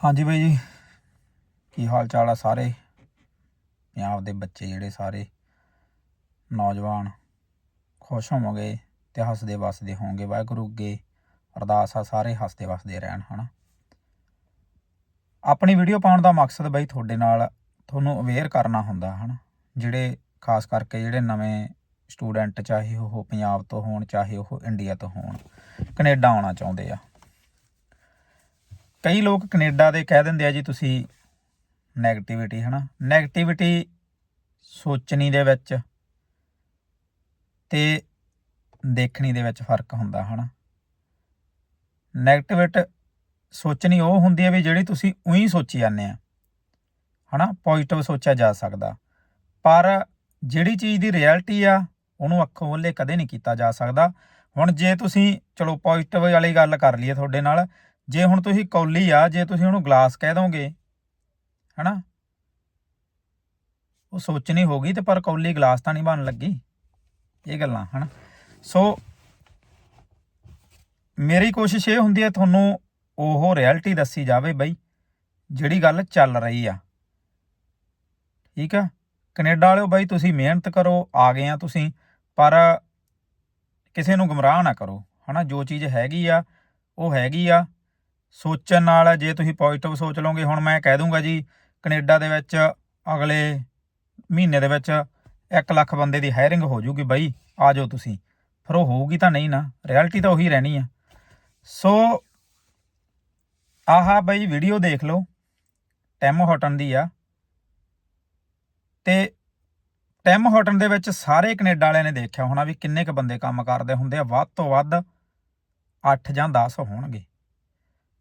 ਹਾਂਜੀ ਬਾਈ ਜੀ, ਕੀ ਹਾਲ ਚਾਲ ਆ ਸਾਰੇ? ਪੰਜਾਬ ਦੇ ਬੱਚੇ ਜਿਹੜੇ ਸਾਰੇ ਨੌਜਵਾਨ ਖੁਸ਼ ਹੋਵੋਗੇ ਤੇ ਹੱਸਦੇ ਵਸਦੇ ਹੋਵੋਗੇ, ਵਾਹਿਗੁਰੂ ਅੱਗੇ ਅਰਦਾਸ ਆ ਸਾਰੇ ਹੱਸਦੇ ਵਸਦੇ ਰਹਿਣ, ਹਨਾ? ਆਪਣੀ ਵੀਡੀਓ ਪਾਉਣ ਦਾ ਮਕਸਦ ਬਾਈ ਤੁਹਾਡੇ ਨਾਲ ਤੁਹਾਨੂੰ ਅਵੇਅਰ ਕਰਨਾ ਹੁੰਦਾ, ਹਨਾ? ਜਿਹੜੇ ਖਾਸ ਕਰਕੇ ਜਿਹੜੇ ਨਵੇਂ ਸਟੂਡੈਂਟ ਚਾਹੇ ਉਹ ਪੰਜਾਬ ਤੋਂ ਹੋਣ, ਚਾਹੇ ਉਹ ਇੰਡੀਆ ਤੋਂ ਹੋਣ, ਕੈਨੇਡਾ ਆਉਣਾ ਚਾਹੁੰਦੇ ਆ। ਕਈ ਲੋਕ ਕੈਨੇਡਾ ਦੇ ਕਹਿ ਦਿੰਦੇ ਆ ਜੀ, ਤੁਸੀਂ 네ਗੇਟਿਵਿਟੀ ਹਨਾ? ਨੈਗੇਟਿਵਿਟੀ ਸੋਚਣੀ ਦੇ ਵਿੱਚ ਤੇ ਦੇਖਣੀ ਦੇ ਵਿੱਚ ਫ਼ਰਕ ਹੁੰਦਾ, ਹਨਾ? ਨੈਗੇਟਿਵਿਟ ਸੋਚਣੀ ਉਹ ਹੁੰਦੀ ਹੈ ਵੀ ਜਿਹੜੀ ਤੁਸੀਂ ਉਹੀ ਸੋਚੀ ਜਾਂਦੇ ਆ, ਹਨਾ? ਪੋਜ਼ਿਟਿਵ ਸੋਚਿਆ ਜਾ ਸਕਦਾ। ਪਰ ਜਿਹੜੀ ਚੀਜ਼ ਦੀ ਰਿਐਲਿਟੀ ਆ, ਉਹਨੂੰ ਅੱਖੋਂ ਵੱਲੇ ਕਦੇ ਨਹੀਂ ਕੀਤਾ ਜਾ ਸਕਦਾ। ਹੁਣ ਜੇ ਤੁਸੀਂ, ਚਲੋ ਪੋਜ਼ਿਟਿਵ ਵਾਲੀ ਗੱਲ ਕਰ ਲਈਏ ਤੁਹਾਡੇ ਨਾਲ ਜੇ ਹੁਣ ਤੁਸੀਂ ਕੌਲੀ ਆ, ਜੇ ਤੁਸੀਂ ਉਹਨੂੰ ਗਲਾਸ ਕਹਿ ਦੋਗੇ, ਹਨਾ? ਉਹ ਸੋਚਣੀ ਹੋਗੀ ਤੇ ਪਰ ਕੌਲੀ ਗਲਾਸ ਤਾਂ ਨਹੀਂ ਬਣਨ ਲੱਗੀ। ਇਹ ਗੱਲਾਂ, ਹਨਾ? ਸੋ ਮੇਰੀ ਕੋਸ਼ਿਸ਼ ਇਹ ਹੁੰਦੀ ਹੈ, ਤੁਹਾਨੂੰ ਉਹ ਰਿਐਲਿਟੀ ਦੱਸੀ ਜਾਵੇ ਬਈ, ਜਿਹੜੀ ਗੱਲ ਚੱਲ ਰਹੀ ਆ। ਠੀਕ ਆ? ਕੈਨੇਡਾ ਵਾਲਿਓ ਬਾਈ, ਤੁਸੀਂ ਮਿਹਨਤ ਕਰੋ, ਆ ਗਏ ਆ ਤੁਸੀਂ, ਪਰ ਕਿਸੇ ਨੂੰ ਗੁੰਮਰਾਹ ਨਾ ਕਰੋ, ਹਨਾ? ਜੋ ਚੀਜ਼ ਹੈਗੀ ਆ, ਉਹ ਹੈਗੀ ਆ। ਸੋਚਣ ਨਾਲ ਜੇ ਤੁਸੀਂ ਪੋਜ਼ਿਟਿਵ ਸੋਚ ਲਓਗੇ, ਹੁਣ ਮੈਂ ਕਹਿ ਦੂੰਗਾ ਜੀ, ਕੈਨੇਡਾ ਦੇ ਵਿੱਚ ਅਗਲੇ ਮਹੀਨੇ ਦੇ ਵਿੱਚ 1 ਲੱਖ ਬੰਦੇ ਦੀ ਹਾਇਰਿੰਗ ਹੋ ਜੂਗੀ ਬਾਈ, ਆ ਜਾਓ ਤੁਸੀਂ। ਫਿਰ ਉਹ ਹੋਊਗੀ ਤਾਂ ਨਹੀਂ ਨਾ ਰਿਐਲਿਟੀ ਤਾਂ ਉਹੀ ਰਹਿਣੀ ਆ। ਸੋ, ਆਹਾ ਬਾਈ ਵੀਡੀਓ ਦੇਖ ਲਓ ਟੈਮ ਹੋਟਨ ਦੀ ਆ। ਤੇ ਟੈਮ ਹੋਟਨ ਦੇ ਵਿੱਚ ਸਾਰੇ ਕੈਨੇਡਾ ਵਾਲਿਆਂ ਨੇ ਦੇਖਿਆ ਹੋਣਾ ਵੀ ਕਿੰਨੇ ਕ ਬੰਦੇ ਕੰਮ ਕਰਦੇ ਹੁੰਦੇ ਆ, ਵੱਧ ਤੋਂ ਵੱਧ 8 ਜਾਂ 10 ਹੋਣਗੇ।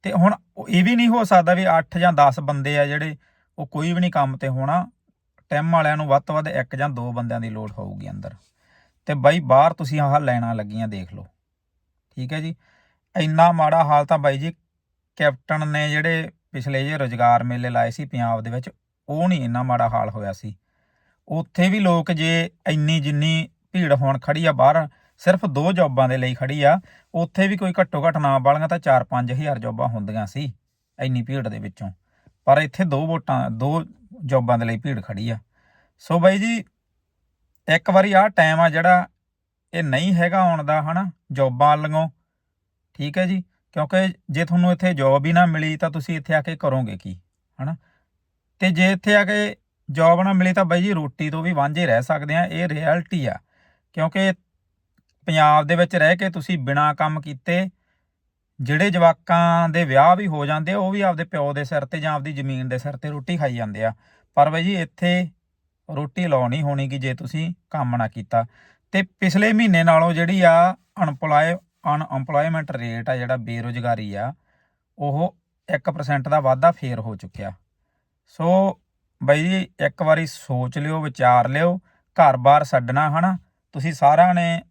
ਤੇ ਹੁਣ ਇਹ ਵੀ ਨਹੀਂ ਹੋ ਸਕਦਾ ਵੀ 8 ਜਾਂ 10 ਬੰਦੇ ਆ ਜਿਹੜੇ ਉਹ ਕੋਈ ਵੀ ਨਹੀਂ ਕੰਮ ਤੇ ਹੋਣਾ। ਟੈਮ ਵਾਲਿਆਂ ਨੂੰ ਵੱਧ ਤੋਂ ਵੱਧ ਇੱਕ ਜਾਂ ਦੋ ਬੰਦਿਆਂ ਦੀ ਲੋੜ ਹੋਊਗੀ ਅੰਦਰ। ਤੇ ਬਾਈ ਬਾਹਰ ਤੁਸੀਂ ਆਹ ਲੈਣਾ ਲੱਗੀਆਂ ਦੇਖ ਲਓ। ਠੀਕ ਹੈ ਜੀ। ਇੰਨਾ ਮਾੜਾ ਹਾਲ ਤਾਂ ਬਾਈ ਜੀ ਕੈਪਟਨ ਨੇ ਜਿਹੜੇ ਪਿਛਲੇ ਜੇ ਰੋਜ਼ਗਾਰ ਮੇਲੇ ਲਾਏ ਸੀ ਪੰਜਾਬ ਦੇ ਵਿੱਚ, ਉਹ ਨਹੀਂ ਇੰਨਾ ਮਾੜਾ ਹਾਲ ਹੋਇਆ ਸੀ। ਉੱਥੇ ਵੀ ਲੋਕ ਜੇ ਇੰਨੀ ਜਿੰਨੀ ਭੀੜ ਹੋਣ ਖੜੀ ਆ ਬਾਹਰ ਸਿਰਫ ਦੋ ਜੌਬਾਂ ਦੇ ਲਈ ਖੜੀ ਆ। ਉੱਥੇ ਵੀ ਕੋਈ ਘੱਟੋ ਘੱਟ ਨਾ ਵਾਲੀਆਂ ਤਾਂ 4-5000 ਜੌਬਾਂ ਹੁੰਦੀਆਂ ਸੀ, ਇੰਨੀ ਭੀੜ ਦੇ ਵਿੱਚੋਂ। ਪਰ ਇੱਥੇ ਦੋ ਵੋਟਾਂ, ਦੋ ਜੌਬਾਂ ਦੇ ਲਈ ਭੀੜ ਖੜੀ ਆ। ਸੋ ਬਾਈ ਜੀ, ਇੱਕ ਵਾਰੀ ਆਹ ਟਾਈਮ ਆ ਜਿਹੜਾ ਇਹ ਨਹੀਂ ਹੈਗਾ ਆਉਣ ਦਾ, ਹਨਾ? ਜੌਬਾਂ ਵੱਲੋਂ ਠੀਕ ਹੈ ਜੀ? ਕਿਉਂਕਿ ਜੇ ਤੁਹਾਨੂੰ ਇੱਥੇ ਜੌਬ ਹੀ ਨਾ ਮਿਲੀ ਤਾਂ ਤੁਸੀਂ ਇੱਥੇ ਆ ਕੇ ਕਰੋਗੇ ਕੀ, ਹਨਾ? ਤੇ ਜੇ ਇੱਥੇ ਆ ਕੇ ਜੌਬ ਨਾ ਮਿਲੀ ਤਾਂ ਬਾਈ ਜੀ ਰੋਟੀ ਤੋਂ ਵੀ ਵਾਂਝੇ ਰਹਿ ਸਕਦੇ ਆ। ਇਹ ਰਿਐਲਿਟੀ ਆ। ਕਿਉਂਕਿ ਪੰਜਾਬ ਦੇ ਵਿੱਚ ਰਹਿ ਕੇ ਤੁਸੀਂ ਬਿਨਾ ਕੰਮ ਕੀਤੇ ਜਿਹੜੇ ਜਵਾਕਾਂ ਦੇ ਵਿਆਹ ਵੀ ਹੋ ਜਾਂਦੇ ਉਹ ਵੀ ਆਪਦੇ ਪਿਓ ਦੇ ਸਿਰ ਤੇ ਜਾਂ ਆਪਦੀ ਜ਼ਮੀਨ ਦੇ ਸਿਰ ਤੇ ਰੋਟੀ ਖਾਈ ਜਾਂਦੇ ਆ। ਪਰ ਬਾਈ ਜੀ, ਇੱਥੇ ਰੋਟੀ ਲਾਉਣੀ ਹੋਣੀ ਕਿ ਜੇ ਤੁਸੀਂ ਕੰਮ ਨਾ ਕੀਤਾ। ਤੇ ਪਿਛਲੇ ਮਹੀਨੇ ਨਾਲੋਂ ਜਿਹੜੀ ਆ ਅਨਪਲਾਈ ਅਨਐਮਪਲੋਇਮੈਂਟ ਰੇਟ ਆ ਜਿਹੜਾ ਬੇਰੋਜ਼ਗਾਰੀ ਆ, ਉਹ 1% ਦਾ ਵਾਧਾ ਫੇਰ ਹੋ ਚੁੱਕਿਆ। ਸੋ ਬਾਈ ਜੀ, ਇੱਕ ਵਾਰੀ ਸੋਚ ਲਿਓ, ਵਿਚਾਰ ਲਿਓ, ਘਰ-ਬਾਰ ਛੱਡਣਾ ਹਨਾ। ਤੁਸੀਂ ਸਾਰਿਆਂ ਨੇ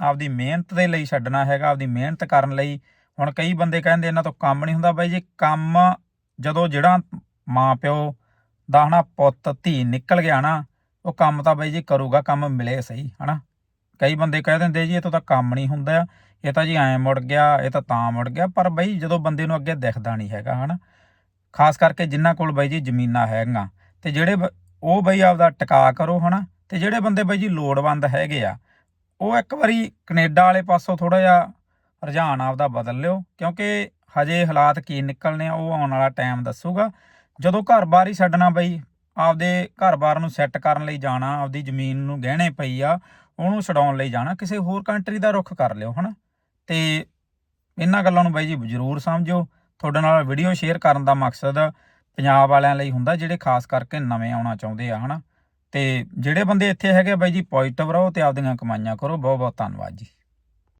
ਆਪਦੀ ਮਿਹਨਤ ਦੇ ਲਈ ਛੱਡਣਾ ਹੈਗਾ, ਆਪਦੀ ਮਿਹਨਤ ਕਰਨ ਲਈ। ਹੁਣ ਕਈ ਬੰਦੇ ਕਹਿੰਦੇ ਇਹਨਾਂ ਤੋਂ ਕੰਮ ਨਹੀਂ ਹੁੰਦਾ ਬਾਈ ਜੀ, ਕੰਮ ਜਦੋਂ ਜਿਹੜਾ ਮਾਂ ਪਿਓ ਦਾ ਹਨਾ ਪੁੱਤ, ਧੀ ਨਿਕਲ ਗਿਆ ਨਾ, ਉਹ ਕੰਮ ਤਾਂ ਬਾਈ ਜੀ ਕਰੂਗਾ, ਕੰਮ ਮਿਲੇ ਸਹੀ, ਹਨਾ। ਕਈ ਬੰਦੇ ਕਹਿ ਦਿੰਦੇ ਜੀ, ਇਹ ਤੋਂ ਤਾਂ ਕੰਮ ਨਹੀਂ ਹੁੰਦਾ, ਇਹ ਤਾਂ ਜੀ ਐਂ ਮੁੜ ਗਿਆ, ਇਹ ਤਾਂ ਤਾਂ ਮੁੜ ਗਿਆ, ਪਰ ਬਾਈ ਜਦੋਂ ਬੰਦੇ ਨੂੰ ਅੱਗੇ ਦਿਖਦਾ ਨਹੀਂ ਹੈਗਾ, ਹਨਾ। ਖਾਸ ਕਰਕੇ ਜਿਨ੍ਹਾਂ ਕੋਲ ਬਾਈ ਜੀ ਜ਼ਮੀਨਾਂ ਹੈਗੀਆਂ, ਤੇ ਜਿਹੜੇ ਬ- ਉਹ ਬਾਈ ਆਪਦਾ ਟਿਕਾ ਕਰੋ, ਹਨਾ। ਤੇ ਜਿਹੜੇ ਬੰਦੇ ਬਾਈ ਜੀ ਲੋੜਵੰਦ ਹੈਗੇ ਆ ਉਹ ਇੱਕ ਵਾਰੀ ਕੈਨੇਡਾ ਵਾਲੇ ਪਾਸੋਂ ਥੋੜਾ ਜਿਹਾ ਰੁਝਾਨ ਆਪਦਾ ਬਦਲ ਲਿਓ, ਕਿਉਂਕਿ ਹਜੇ ਹਾਲਾਤ ਕੀ ਨਿਕਲਨੇ ਆ, ਉਹ ਆਉਣ ਵਾਲਾ ਟਾਈਮ ਦੱਸੂਗਾ। ਜਦੋਂ ਘਰ-ਬਾਰ ਹੀ ਛੱਡਣਾ ਬਈ, ਆਪਦੇ ਘਰ-ਬਾਰ ਨੂੰ ਸੈੱਟ ਕਰਨ ਲਈ ਜਾਣਾ, ਆਪਦੀ ਜ਼ਮੀਨ ਨੂੰ ਗਹਿਣੇ ਪਈ ਆ, ਉਹਨੂੰ ਛਡਾਉਣ ਲਈ ਜਾਣਾ, ਕਿਸੇ ਹੋਰ ਕੰਟਰੀ ਦਾ ਰੁੱਖ ਕਰ ਲਿਓ, ਹਨਾ? ਤੇ ਇਹਨਾਂ ਗੱਲਾਂ ਨੂੰ ਬਾਈ ਜੀ ਜ਼ਰੂਰ ਸਮਝਿਓ ਤੁਹਾਡੇ ਨਾਲ ਵੀਡੀਓ ਸ਼ੇਅਰ ਕਰਨ ਦਾ ਮਕਸਦ ਪੰਜਾਬ ਵਾਲਿਆਂ ਲਈ ਹੁੰਦਾ, ਜਿਹੜੇ ਖਾਸ ਕਰਕੇ ਨਵੇਂ ਆਉਣਾ ਚਾਹੁੰਦੇ ਆ, ਹਨਾ? ਤੇ ਜਿਹੜੇ ਬੰਦੇ ਇੱਥੇ ਹੈਗੇ ਬਾਈ ਜੀ ਪੋਜ਼ਿਟਿਵ ਰਹੋ ਤੇ ਆਪਦੀਆਂ ਕਮਾਈਆਂ ਕਰੋ। ਬਹੁਤ ਬਹੁਤ ਧੰਨਵਾਦ ਜੀ।